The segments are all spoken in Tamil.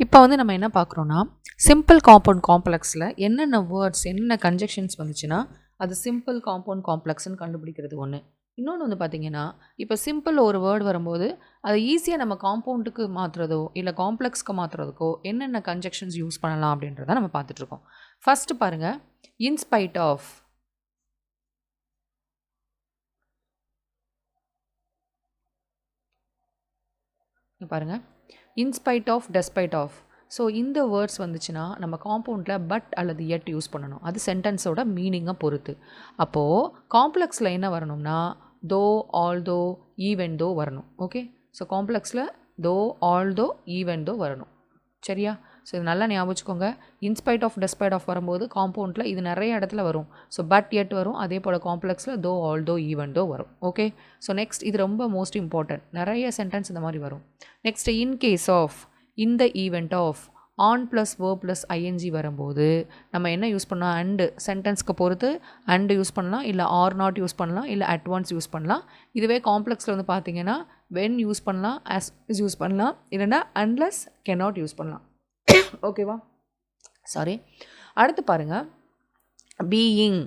இப்போ வந்து நம்ம என்ன பார்க்குறோன்னா சிம்பிள் காம்பவுண்ட் காம்ப்ளெக்ஸில் என்னென்ன வேர்ட்ஸ் என்னென்ன கன்ஜெக்ஷன்ஸ் வந்துச்சுன்னா அது சிம்பிள் காம்பவுண்ட் காம்ப்ளெக்ஸ்னு கண்டுபிடிக்கிறது ஒன்று இன்னொன்று வந்து பார்த்தீங்கன்னா இப்போ சிம்பிள் ஒரு வேர்டு வரும்போது அதை ஈஸியாக நம்ம காம்பவுண்டுக்கு மாற்றுறதோ இல்லை காம்ப்ளெக்ஸ்க்கு மாற்றுறதுக்கோ என்னென்ன கன்ஜெக்ஷன்ஸ் யூஸ் பண்ணலாம் அப்படின்றத நம்ம பார்த்துட்ருக்கோம் ஃபஸ்ட்டு பாருங்கள் இன்ஸ்பைட் ஆஃப் பாருங்கள் in spite of despite of so இந்த வேர்ட்ஸ் வந்துச்சுன்னா நம்ம காம்பவுண்டில் பட் அல்லது எட் யூஸ் பண்ணணும். அது சென்டென்ஸோட மீனிங்கை பொறுத்து. அப்போது காம்ப்ளெக்ஸில் என்ன வரணும்னா தோ ஆல் தோ ஈவென் தோ வரணும். ஓகே ஸோ காம்ப்ளெக்ஸில் தோ ஆல் தோ ஈவென் தோ வரணும். சரியா? ஸோ இது நல்லா ஞாபகம் வச்சுக்கோங்க. இன்ஸ்பைட் ஆஃப் டெஸ்பைட் ஆஃப் வரும்போது காம்பவுண்டில் இது நிறைய இடத்துல வரும். ஸோ பட் எட் வரும். அதே போல் காம்ப்ளெக்ஸில் தோ ஆல் தோ ஈவன் தோ வரும். ஓகே ஸோ நெக்ஸ்ட் இது ரொம்ப மோஸ்ட் இம்பார்ட்டன்ட் நிறைய சென்டென்ஸ் இந்த மாதிரி வரும். நெக்ஸ்ட் இன் கேஸ் ஆஃப் இந்த event of on plus verb plus I N G வரும்போது நம்ம என்ன யூஸ் பண்ணலாம்? அண்டு சென்டென்ஸ்க்கு பொறுத்து அண்டு யூஸ் பண்ணலாம். இல்லை ஆர் நாட் யூஸ் பண்ணலாம். இல்லை அட்வான்ஸ் யூஸ் பண்ணலாம். இதுவே காம்ப்ளெக்ஸில் வந்து பார்த்தீங்கன்னா வென் யூஸ் பண்ணலாம் ஆஸ் யூஸ் பண்ணலாம். இல்லைன்னா அன்லஸ் கெனாட் யூஸ் பண்ணலாம். ஓகேவா சாரி அடுத்து பாருங்கள் பீயிங்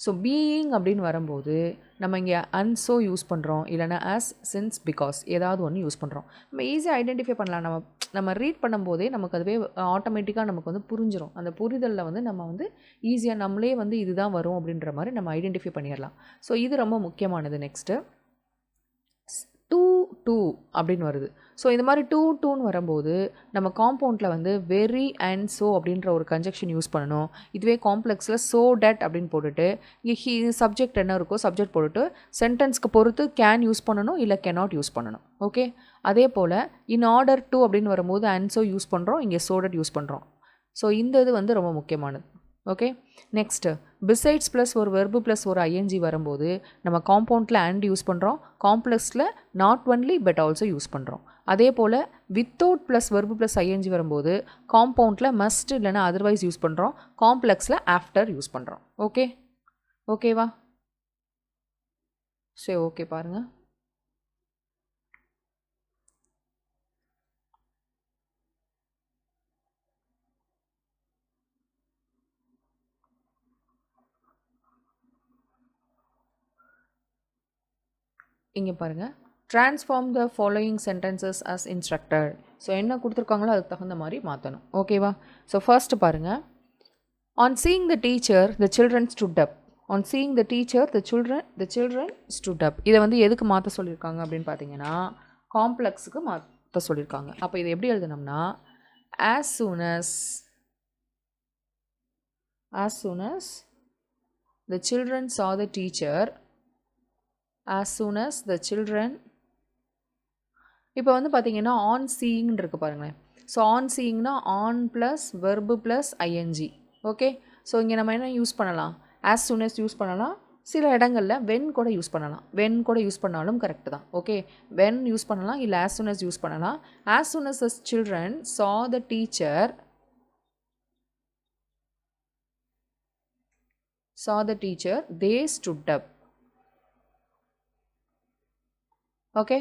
ஸோ பீயிங் அப்படின்னு வரும்போது நம்ம இங்கே அன்சோ யூஸ் பண்ணுறோம் இல்லைனா ஆஸ் சின்ஸ் பிகாஸ் ஏதாவது ஒன்று யூஸ் பண்ணுறோம் நம்ம ஈஸியாக ஐடென்டிஃபை பண்ணலாம். நம்ம நம்ம ரீட் பண்ணும்போதே நமக்கு அதுவே ஆட்டோமேட்டிக்காக நமக்கு வந்து புரிஞ்சிடும் அந்த புரிதலில் வந்து நம்ம வந்து ஈஸியாக நம்மளே வந்து இதுதான் வரும் அப்படின்ற மாதிரி நம்ம ஐடென்டிஃபை பண்ணிடலாம். ஸோ இது ரொம்ப முக்கியமானது நெக்ஸ்ட்டு டூ டூ அப்படின்னு வருது. ஸோ இந்த மாதிரி டூ டூன்னு வரும்போது நம்ம காம்பவுண்டில் வந்து வெரி அண்ட் ஸோ அப்படின்ற ஒரு கன்ஜெக்ஷன் யூஸ் பண்ணணும். இதுவே காம்ப்ளெக்ஸில் ஸோ டெட் அப்படின்னு போட்டுட்டு இங்கே ஹி சப்ஜெக்ட் என்ன இருக்கோ சப்ஜெக்ட் போட்டுட்டு சென்டென்ஸ்க்கு பொறுத்து கேன் யூஸ் பண்ணணும் இல்லை கெனாட் யூஸ் பண்ணணும். ஓகே அதே போல் இன் ஆர்டர் டூ அப்படின்னு வரும்போது அண்ட் ஸோ யூஸ் பண்ணுறோம் இங்கே சோடட் யூஸ் பண்ணுறோம் ஸோ இந்த இது வந்து ரொம்ப முக்கியமானது. ஓகே நெக்ஸ்ட்டு பிசைட்ஸ் ப்ளஸ் ஒரு வெர்பு ப்ளஸ் ஒரு ஐஎன்ஜி வரும்போது நம்ம காம்பவுண்டில் அண்ட் யூஸ் பண்ணுறோம் காம்ப்ளெக்ஸில் not only but also use பண்ணுறோம் அதே போல் without plus verb plus ING வரும்போது காம்பவுண்டில் மஸ்ட் இல்லைனா அதர்வைஸ் யூஸ் பண்ணுறோம் காம்ப்ளெக்ஸில் ஆஃப்டர் யூஸ் பண்ணுறோம் ஓகே ஓகேவா சரி ஓகே பாருங்கள் இங்கே பாருங்கள் transform the following sentences as instructor so என்ன கொடுத்துருக்காங்களோ அதுக்கு தகுந்த மாதிரி மாற்றணும் ஓகேவா ஸோ ஃபர்ஸ்ட் பாருங்கள் on seeing the teacher the children stood up on seeing the teacher the children the children stood up இதை வந்து எதுக்கு மாற்ற சொல்லியிருக்காங்க அப்படின்னு பார்த்தீங்கன்னா காம்ப்ளெக்ஸுக்கு மாற்ற சொல்லியிருக்காங்க. அப்போ இதை எப்படி எழுதணும்னா as soon as as soon as the children saw the teacher as soon as the children இப்போ வந்து பார்த்தீங்கன்னா ஆன் சீயிங்னு இருக்குது பாருங்களேன். So on சீயிங்னா on plus verb plus I N G okay so இங்கே நம்ம என்ன யூஸ் பண்ணலாம்? ஆஸ் சூன் அஸ் யூஸ் பண்ணலாம். சில இடங்களில் வென் கூட யூஸ் பண்ணலாம். வென் கூட யூஸ் பண்ணாலும் கரெக்டு தான். ஓகே வென் யூஸ் பண்ணலாம் இல்லை ஆஸ் சூன் அஸ் யூஸ் பண்ணலாம். As soon as as children saw the teacher saw the teacher they stood up okay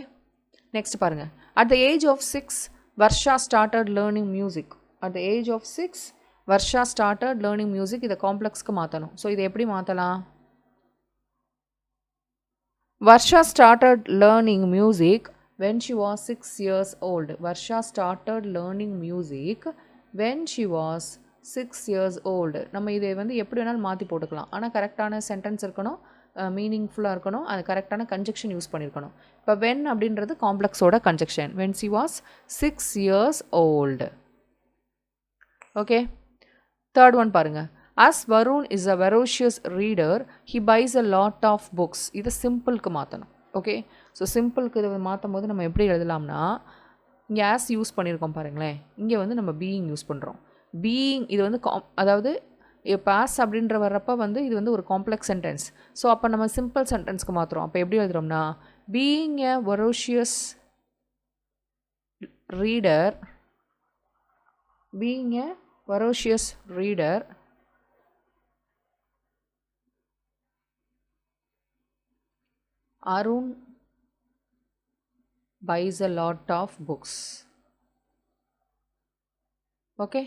next பாருங்கள் at the age of six Varsha started learning music at the age of six Varsha started learning music இதை காம்ப்ளெக்ஸ்க்கு மாற்றணும் ஸோ இதை எப்படி மாற்றலாம் Varsha started learning music when she was six years old Varsha started learning music when she was six years old நம்ம இதை வந்து எப்படி வேணாலும் மாற்றி போட்டுக்கலாம். ஆனால் கரெக்டான சென்டென்ஸ் இருக்கணும். மீனிங்ஃபுல்லாக இருக்கணும். அது கரெக்டான கன்ஜெக்ஷன் யூஸ் பண்ணியிருக்கணும் இப்போ வென் அப்படின்றது காம்ப்ளெக்ஸோட conjunction when she was six years old okay third one பாருங்கள் as Varun is a voracious reader he buys a lot of books இதை சிம்பிளுக்கு மாற்றணும் ஓகே ஸோ சிம்பிளுக்கு இதை மாற்றும் போது நம்ம எப்படி எழுதலாம்னா இங்கே ஆஸ் யூஸ் பண்ணியிருக்கோம் பாருங்களேன். இங்கே வந்து நம்ம பீயிங் யூஸ் பண்ணுறோம் பீயிங் இது வந்து காம் அதாவது பாஸ் அப்படின்ற வர்றப்ப வந்து இது வந்து ஒரு காம்ப்ளெக்ஸ் சென்டென்ஸ் ஸோ அப்போ நம்ம சிம்பிள் சென்டென்ஸ்க்கு மாற்றுறோம் அப்போ எப்படி எழுதுறோம்னா being a voracious reader being a voracious reader Arun buys a lot of books. Okay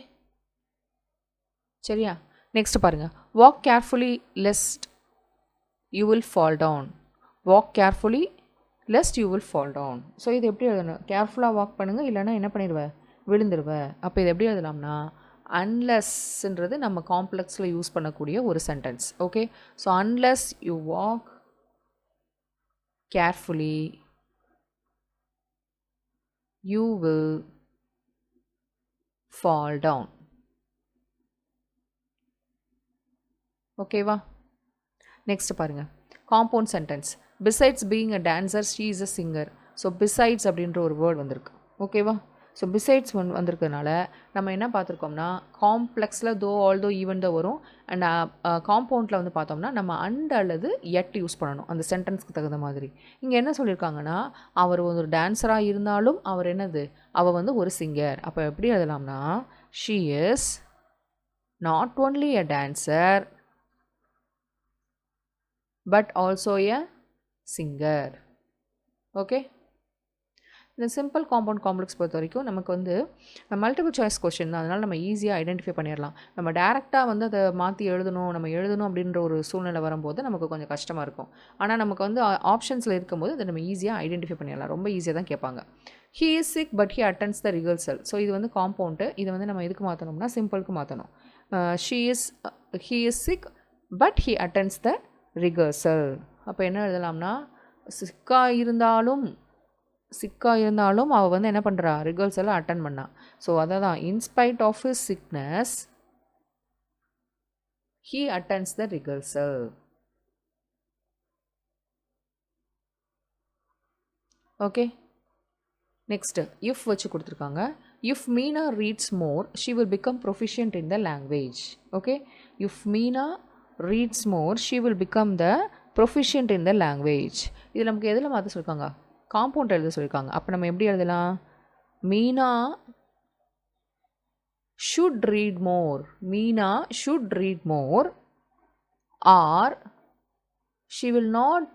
சரியா? நெக்ஸ்ட் பாருங்கள் walk carefully lest you will fall down walk carefully lest you will fall down so இது எப்படி எழுதணும்? கேர்ஃபுல்லாக வாக் பண்ணுங்கள் இல்லைனா என்ன பண்ணிடுவேன் விழுந்துருவேன் அப்போ இது எப்படி எழுதலாம்னா அன்லெஸ்ன்றது நம்ம காம்ப்ளெக்ஸில் யூஸ் பண்ணக்கூடிய ஒரு sentence okay so unless you walk carefully you will fall down ஓகேவா நெக்ஸ்ட் பாருங்கள் compound sentence besides being a dancer she is a singer so besides அப்படின்ற ஒரு வேர்ட் வந்திருக்கு. ஓகேவா ஸோ பிசைட்ஸ் வந் வந்திருக்கிறதுனால நம்ம என்ன பார்த்துருக்கோம்னா காம்ப்ளெக்ஸில் தோ ஆல் தோ ஈவன் தான் வரும் அண்ட் காம்பவுண்டில் வந்து பார்த்தோம்னா நம்ம அண்ட் அல்லது எட் யூஸ் பண்ணணும். அந்த சென்டென்ஸ்க்கு தகுந்த மாதிரி. இங்கே என்ன சொல்லியிருக்காங்கன்னா அவர் ஒரு டான்ஸராக இருந்தாலும் அவர் என்னது? அவள் வந்து ஒரு சிங்கர் அப்போ எப்படி எழுதலாம்னா she is not only a dancer but also a singer okay இந்த சிம்பிள் காம்பவுண்ட் காம்ப்ளெக்ஸ் பொறுத்த வரைக்கும் நமக்கு வந்து மல்டிபிள் சாய்ஸ் கொஷின் தான். அதனால் நம்ம ஈஸியாக ஐடென்டிஃபை பண்ணிடலாம். நம்ம டேரெக்டாக வந்து அதை மாற்றி எழுதணும் நம்ம எழுதணும் அப்படின்ற ஒரு சூழ்நிலை வரும்போது நமக்கு கொஞ்சம் கஷ்டமாக இருக்கும். ஆனால் நமக்கு வந்து ஆப்ஷன்ஸில் இருக்கும்போது அதை நம்ம ஈஸியாக ஐடென்டிஃபை பண்ணிடலாம். ரொம்ப ஈஸியாக தான் கேட்பாங்க. He is sick but he attends the rehearsal so இது வந்து காம்பவுண்டு இதை வந்து நம்ம எதுக்கு மாற்றணும்னா சிம்பிளுக்கு மாற்றணும் she is he is sick but he attends the rehearsal அப்போ என்ன எழுதலாம்னா சிக்காக இருந்தாலும் சிக்காக இருந்தாலும் அவள் வந்து என்ன பண்ணுறா ரிகர்சலை அட்டன் பண்ணா. ஸோ அதை தான் in spite of his sickness he attends the rehearsal okay next if வச்சு கொடுத்துருக்காங்க. If Meena reads more she will become proficient in the language okay if Meena reads more she will become the proficient in the language இது நமக்கு எதில் மாற்ற சொல்லியிருக்காங்க காம்பவுண்ட் எழுத சொல்லியிருக்காங்க அப்போ நம்ம எப்படி எழுதலாம்? Meena should read more Meena should read more or she will not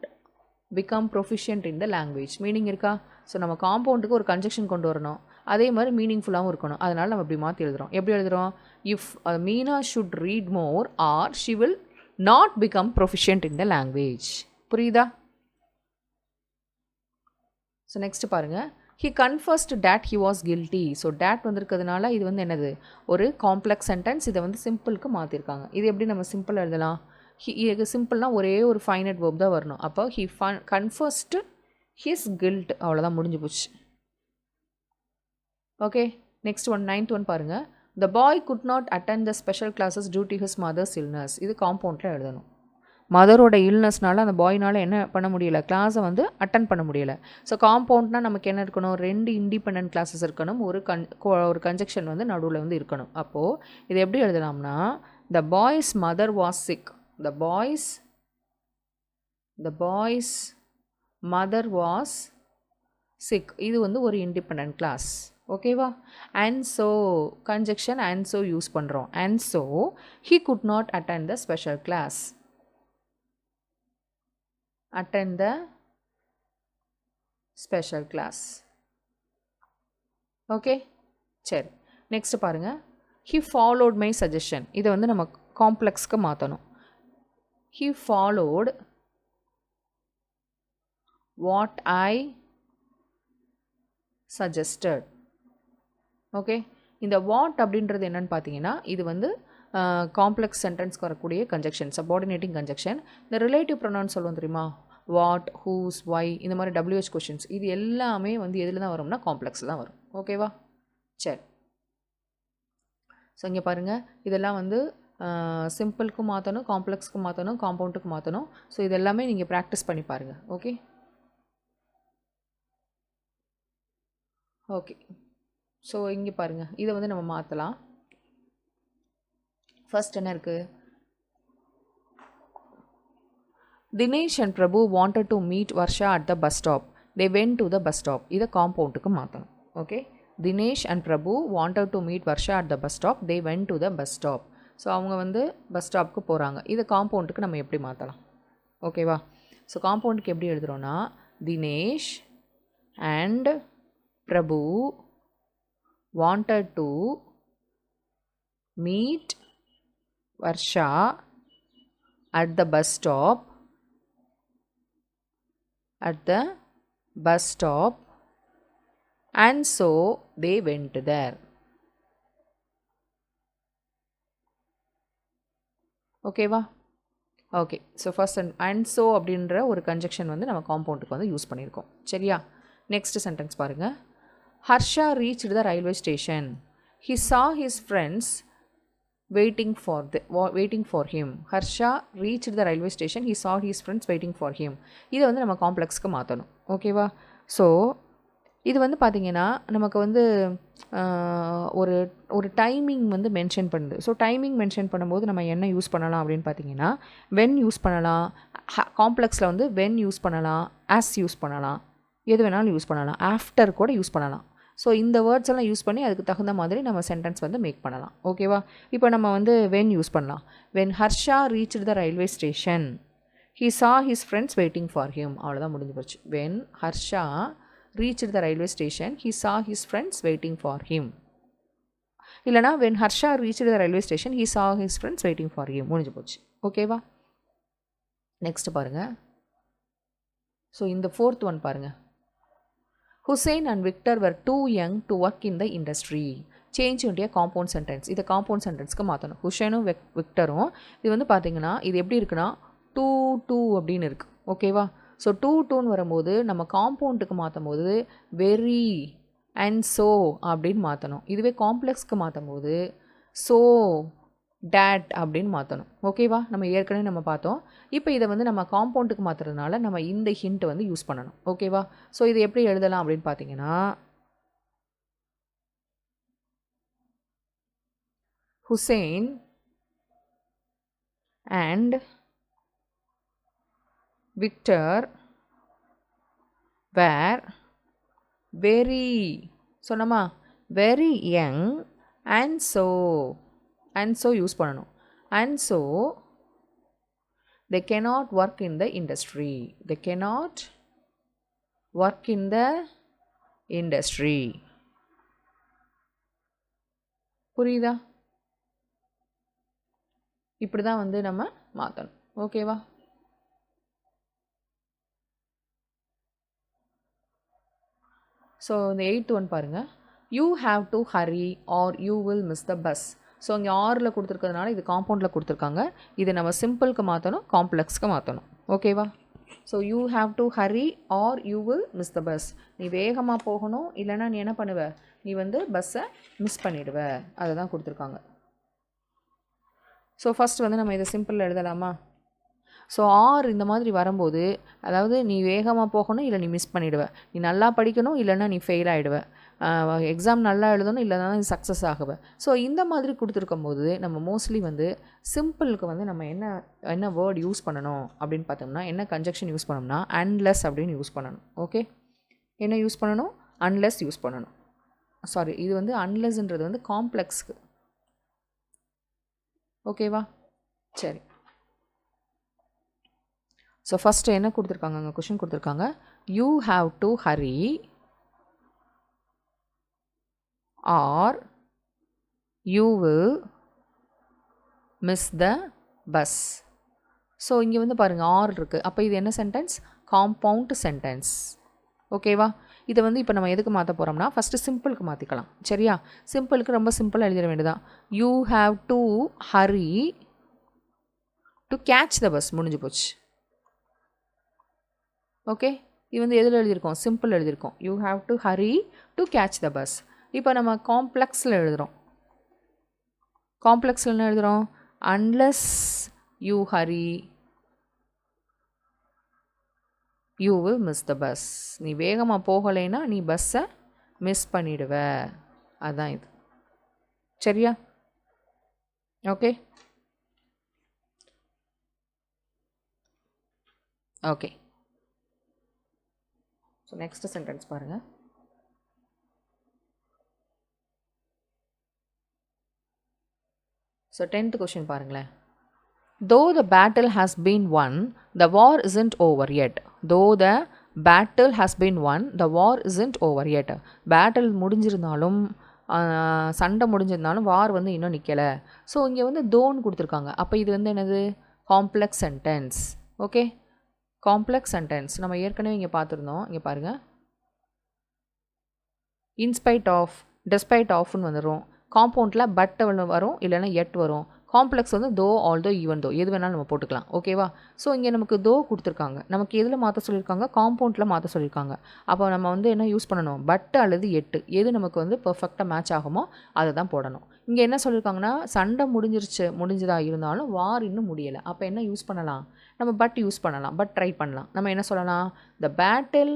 become proficient in the language meaning இருக்கா? ஸோ நம்ம காம்பவுண்டுக்கு ஒரு கன்ஜெக்ஷன் கொண்டு வரணும். அதே மாதிரி மீனிங்ஃபுல்லாகவும் இருக்கணும். அதனால் நம்ம இப்படி மாற்றி எழுதுகிறோம் எப்படி எழுதுகிறோம் if Meena should read more or she will not become proficient in the language புரியுதா? ஸோ நெக்ஸ்ட் பாருங்கள் he confessed that he was guilty so that வந்திருக்கிறதுனால இது வந்து என்னது? ஒரு காம்ப்ளெக்ஸ் சென்டென்ஸ் இதை வந்து சிம்பிளுக்கு மாற்றிருக்காங்க இது எப்படி நம்ம சிம்பிள் எழுதலாம்? ஹி இது சிம்பிள்னால் ஒரே ஒரு ஃபைனட் வேர்ப் தான் வரணும். அப்போ he fun confessed his guilt அவ்வளோதான் முடிஞ்சு போச்சு. Okay next one ninth one பாருங்கள் the boy could not attend the special classes due to his mother's illness இது காம்பவுண்டில் எழுதணும். மதரோட இல்னஸ்னால அந்த பாய்னால் என்ன பண்ண முடியல? கிளாஸை வந்து அட்டன் பண்ண முடியலை. ஸோ காம்பவுண்ட்னால் நமக்கு என்ன இருக்கணும்? ரெண்டு இண்டிபெண்ட் கிளாஸஸ் இருக்கணும். ஒரு கன் ஒரு கன்ஜெக்ஷன் வந்து நடுவில் வந்து இருக்கணும். அப்போது இது எப்படி எழுதலாம்னா the boy's mother was sick the boy's the boy's mother was sick இது வந்து ஒரு இண்டிபெண்ட் கிளாஸ் ஓகேவா? And so conjunction and so use பண்ணுறோம் and so he could not attend the special class attend the special class okay சரி. நெக்ஸ்ட் பாருங்கள் ஹி ஃபாலோட் மை சஜஷன் இதை வந்து நம்ம காம்ப்ளெக்ஸ்க்கு மாற்றணும் he followed what I suggested okay இந்த வாட் அப்படின்றது என்னன்னு பார்த்தீங்கன்னா இது வந்து காம்ப்ளெக்ஸ் சென்டென்ஸ்க்கு வரக்கூடிய கன்ஜெக்ஷன் சப்பார்டினேட்டிங் கன்ஜெக்ஷன் இந்த ரிலேட்டிவ் ப்ரொனவுன்ஸ் சொல்லுவோம் தெரியுமா? வாட் ஹூஸ் ஒய் இந்த மாதிரி டபிள்யூஹெச் கொஷின்ஸ் இது எல்லாமே வந்து எதில் தான் வரும்னா காம்ப்ளெக்ஸ் தான் வரும். ஓகேவா சரி. ஸோ இங்கே பாருங்கள் இதெல்லாம் வந்து சிம்பிளுக்கு மாற்றணும் காம்ப்ளெக்ஸ்க்கு மாற்றணும் காம்பவுண்டுக்கு மாற்றணும் ஸோ இது எல்லாமே நீங்கள் ப்ராக்டிஸ் பண்ணி பாருங்கள் ஓகே ஓகே ஸோ இங்கே பாருங்கள் இதை வந்து நம்ம மாற்றலாம் ஃபர்ஸ்ட் என்ன இருக்குது Dinesh and Prabhu wanted to meet Varsha at the bus stop they went to the bus stop இதை காம்பவுண்டுக்கு மாற்றணும் okay Dinesh and Prabhu wanted to meet Varsha at the bus stop they went to the bus stop so அவங்க வந்து பஸ் ஸ்டாப்புக்கு போகிறாங்க இதை காம்பவுண்டுக்கு நம்ம எப்படி மாற்றலாம் ஓகேவா ஸோ காம்பவுண்டுக்கு எப்படி எழுதுகிறோன்னா Dinesh and Prabhu wanted to meet Varsha at the bus stop at the bus stop and so they went there ஓகேவா okay so first and and so அப்படின்ற ஒரு கன்ஜெக்ஷன் வந்து நம்ம காம்பவுண்டுக்கு வந்து யூஸ் பண்ணியிருக்கோம். சரியா? நெக்ஸ்ட் சென்டென்ஸ் பாருங்கள் Harsha reach the railway station he saw his friends waiting for the waiting for him Harsha reach the railway station he saw his friends waiting for him இதை வந்து நம்ம காம்ப்ளெக்ஸ்க்கு மாற்றணும் ஓகேவா ஸோ இது வந்து பார்த்திங்கன்னா நமக்கு வந்து ஒரு ஒரு டைமிங் வந்து மென்ஷன் பண்ணுது. ஸோ டைமிங் மென்ஷன் பண்ணும்போது நம்ம என்ன யூஸ் பண்ணலாம் அப்படின்னு பார்த்தீங்கன்னா வென் யூஸ் பண்ணலாம். காம்ப்ளெக்ஸில் வந்து வென் யூஸ் பண்ணலாம். ஆஸ் யூஸ் பண்ணலாம். எது வேணாலும் யூஸ் பண்ணலாம். ஆஃப்டர் கூட யூஸ் பண்ணலாம். ஸோ இந்த வேர்ட்ஸ் எல்லாம் யூஸ் பண்ணி அதுக்கு தகுந்த மாதிரி நம்ம சென்டென்ஸ் வந்து மேக் பண்ணலாம். ஓகேவா இப்போ நம்ம வந்து வென் யூஸ் பண்ணலாம். When Harsha reach the railway station he saw his friends waiting for him அவ்வளோதான் முடிஞ்சு போச்சு. When Harsha reach the railway station he saw his friends waiting for him இல்லைனா when Harsha reach the railway station he saw his friends waiting for him முடிஞ்சு போச்சு. ஓகேவா நெக்ஸ்ட் பாருங்கள் ஸோ இந்த ஃபோர்த் ஒன் பாருங்கள் Hussain and Victor were too young to work in the industry change India compound sentence இதை காம்பவுண்ட் சென்டென்ஸ்க்கு மாற்றணும் ஹுசைனும் வெக் விக்டரும் இது வந்து பார்த்தீங்கன்னா இது எப்படி இருக்குன்னா டூ டூ அப்படின்னு இருக்குது ஓகேவா ஸோ டூ டூன்னு வரும்போது நம்ம காம்பவுண்டுக்கு மாற்றும் போது வெரி அண்ட் ஸோ அப்படின்னு மாற்றணும் இதுவே காம்ப்ளெக்ஸ்க்கு மாற்றும் போது ஸோ டேட் அப்படின்னு மாற்றணும் ஓகேவா நம்ம ஏற்கனவே நம்ம பார்த்தோம். இப்போ இதை வந்து நம்ம காம்பவுண்டுக்கு மாற்றுறதுனால நம்ம இந்த ஹிண்ட் வந்து யூஸ் பண்ணணும். ஓகேவா ஸோ இது எப்படி எழுதலாம் அப்படின்னு பார்த்தீங்கன்னா Hussain and Victor were very சொன்னோமா? Very young and so and so use பண்ணணும். And so they cannot work in the industry they cannot work in the industry புரியுதா? இப்படி தான் வந்து நம்ம மாற்றணும் ஓகேவா ஸோ இந்த எயித் ஒன் பாருங்கள் you have to hurry or you will miss the bus so இங்கே ஆறில் கொடுத்துருக்கிறதுனால இது காம்பவுண்டில் கொடுத்துருக்காங்க. இதை நம்ம சிம்பிளுக்கு மாற்றணும் காம்ப்ளெக்ஸ்க்கு மாற்றணும் ஓகேவா so you have to hurry or you will miss the bus நீ வேகமாக போகணும் இல்லைனா நீ என்ன பண்ணுவ? நீ வந்து பஸ்ஸை மிஸ் பண்ணிடுவ. அதை தான் கொடுத்துருக்காங்க. ஸோ ஃபஸ்ட் வந்து நம்ம இதை சிம்பிளில் எழுதலாமா? ஸோ ஆர் இந்த மாதிரி வரும்போது அதாவது நீ வேகமாக போகணும் இல்லை நீ மிஸ் பண்ணிவிடுவ நீ நல்லா படிக்கணும் இல்லைன்னா நீ ஃபெயில் ஆகிடுவ எக்ஸாம் நல்லா எழுதணும் இல்லைனா நீ சக்ஸஸ் ஆகுவ ஸோ இந்த மாதிரி கொடுத்துருக்கும் போது நம்ம மோஸ்ட்லி வந்து சிம்பிளுக்கு வந்து நம்ம என்ன என்ன வேர்ட் யூஸ் பண்ணணும் அப்படின்னு பார்த்தோம்னா என்ன கன்ஜெக்ஷன் யூஸ் பண்ணோம்னா அன்லெஸ் அப்படின்னு யூஸ் பண்ணணும். ஓகே என்ன யூஸ் பண்ணணும்? அன்லெஸ் யூஸ் பண்ணணும். சாரி இது வந்து அன்லெஸ்ன்றது வந்து காம்ப்ளெக்ஸ்க்கு ஓகேவா சரி. ஸோ ஃபஸ்ட்டு என்ன கொடுத்துருக்காங்க அங்கே கொஷின் கொடுத்துருக்காங்க. You have to hurry or you miss the bus. So இங்கே வந்து பாருங்கள் ஆர் இருக்குது அப்போ இது என்ன சென்டென்ஸ் காம்பவுண்ட் சென்டென்ஸ் ஓகேவா இதை வந்து இப்போ நம்ம எதுக்கு மாற்ற போகிறோம்னா ஃபஸ்ட்டு சிம்பிளுக்கு மாற்றிக்கலாம் சரியா? சிம்பிளுக்கு ரொம்ப சிம்பிளாக எழுதிட வேண்டியதான் you have to hurry to catch the bus முடிஞ்சு போச்சு. ஓகே இது வந்து எதில் எழுதியிருக்கோம்? சிம்பிள் எழுதியிருக்கோம். You have to hurry to catch the bus இப்போ நம்ம காம்ப்ளெக்ஸில் எழுதுகிறோம் காம்ப்ளெக்ஸில் என்ன எழுதுகிறோம் unless you hurry you will miss the bus நீ வேகமாக போகலைன்னா நீ பஸ்ஸை மிஸ் பண்ணிடுவ. அதுதான் இது. சரியா? Okay okay so next sentence பாருங்கள் ஸோ டென்த் கொஷின் பாருங்களேன். Though the battle has been won the war isn't over yet though the battle has been won the war isn't over yet battle முடிஞ்சிருந்தாலும் சண்டை முடிஞ்சிருந்தாலும் வார் வந்து இன்னும் நிற்கலை ஸோ இங்கே வந்து தோன்னு கொடுத்துருக்காங்க. அப்போ இது வந்து என்னது? Complex sentence okay complex sentence நம்ம ஏற்கனவே இங்கே பார்த்துருந்தோம். இங்கே பாருங்கள் இன்ஸ்பைட் ஆஃப் டெஸ்பைட் ஆஃப்னு வந்துடும் காம்பவுண்டில் பட் வரும் இல்லைன்னா எட் வரும். காம்ப்ளெக்ஸ் வந்து தோ ஆல் தோ ஈவன் தோ எது வேணாலும் நம்ம போட்டுக்கலாம். ஓகேவா ஸோ இங்கே நமக்கு தோ கொடுத்துருக்காங்க. நமக்கு எதில் மாற்ற சொல்லியிருக்காங்க? காம்பவுண்டில் மாற்ற சொல்லியிருக்காங்க. அப்போ நம்ம வந்து என்ன யூஸ் பண்ணணும்? பட் அல்லது எட்டு எது நமக்கு வந்து பர்ஃபெக்டாக மேட்ச் ஆகுமோ அதை தான் போடணும். இங்கே என்ன சொல்லியிருக்காங்கன்னா சண்டை முடிஞ்சிருச்சு முடிஞ்சதாக இருந்தாலும் வார் இன்னும் முடியலை. அப்போ என்ன யூஸ் பண்ணலாம்? நம்ம பட் யூஸ் பண்ணலாம். பட் ட்ரை பண்ணலாம். நம்ம என்ன சொல்லலாம்? The battle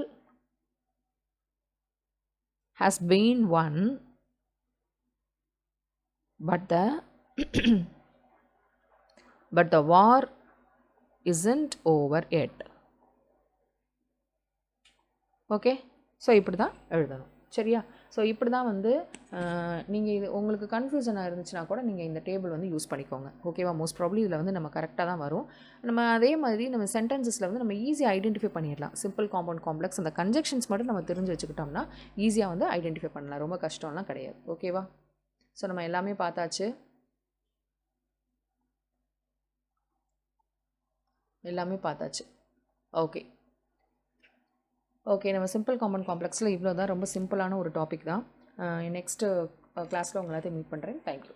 has been won but the but the war isn't over yet. Okay so இப்படி தான் எழுதணும். சரியா? ஸோ இப்படி தான் வந்து நீங்கள் இது உங்களுக்கு கன்ஃபியூஷனாக இருந்துச்சுன்னா கூட நீங்கள் இந்த டேபிள் வந்து யூஸ் பண்ணிக்கோங்க. ஓகேவா மோஸ்ட் ப்ராப்ளி இதில் வந்து நம்ம கரெக்டாக தான் வரும். நம்ம அதே மாதிரி நம்ம சென்டென்சஸில் வந்து நம்ம ஈஸியாக ஐடென்டிஃபை பண்ணிடலாம். சிம்பிள் காம்பவுண்ட் காம்ப்ளெக்ஸ் அந்த கன்ஜெக்ஷன்ஸ் மட்டும் நம்ம தெரிஞ்சு வச்சுக்கிட்டோம்னா ஈஸியாக வந்து ஐடென்டிஃபை பண்ணலாம். ரொம்ப கஷ்டம்லாம் கிடையாது. ஓகேவா ஸோ நம்ம எல்லாமே பார்த்தாச்சு. எல்லாமே பார்த்தாச்சு. ஓகே ஓகே நம்ம சிம்பிள் காம்பவுண்ட் காம்ப்ளெக்ஸில் இவ்வளோ தான் ரொம்ப சிம்பிளான ஒரு டாபிக் தான். நெக்ஸ்ட்டு கிளாஸில் உங்களை மீட் பண்ணுறேன் தேங்க்யூ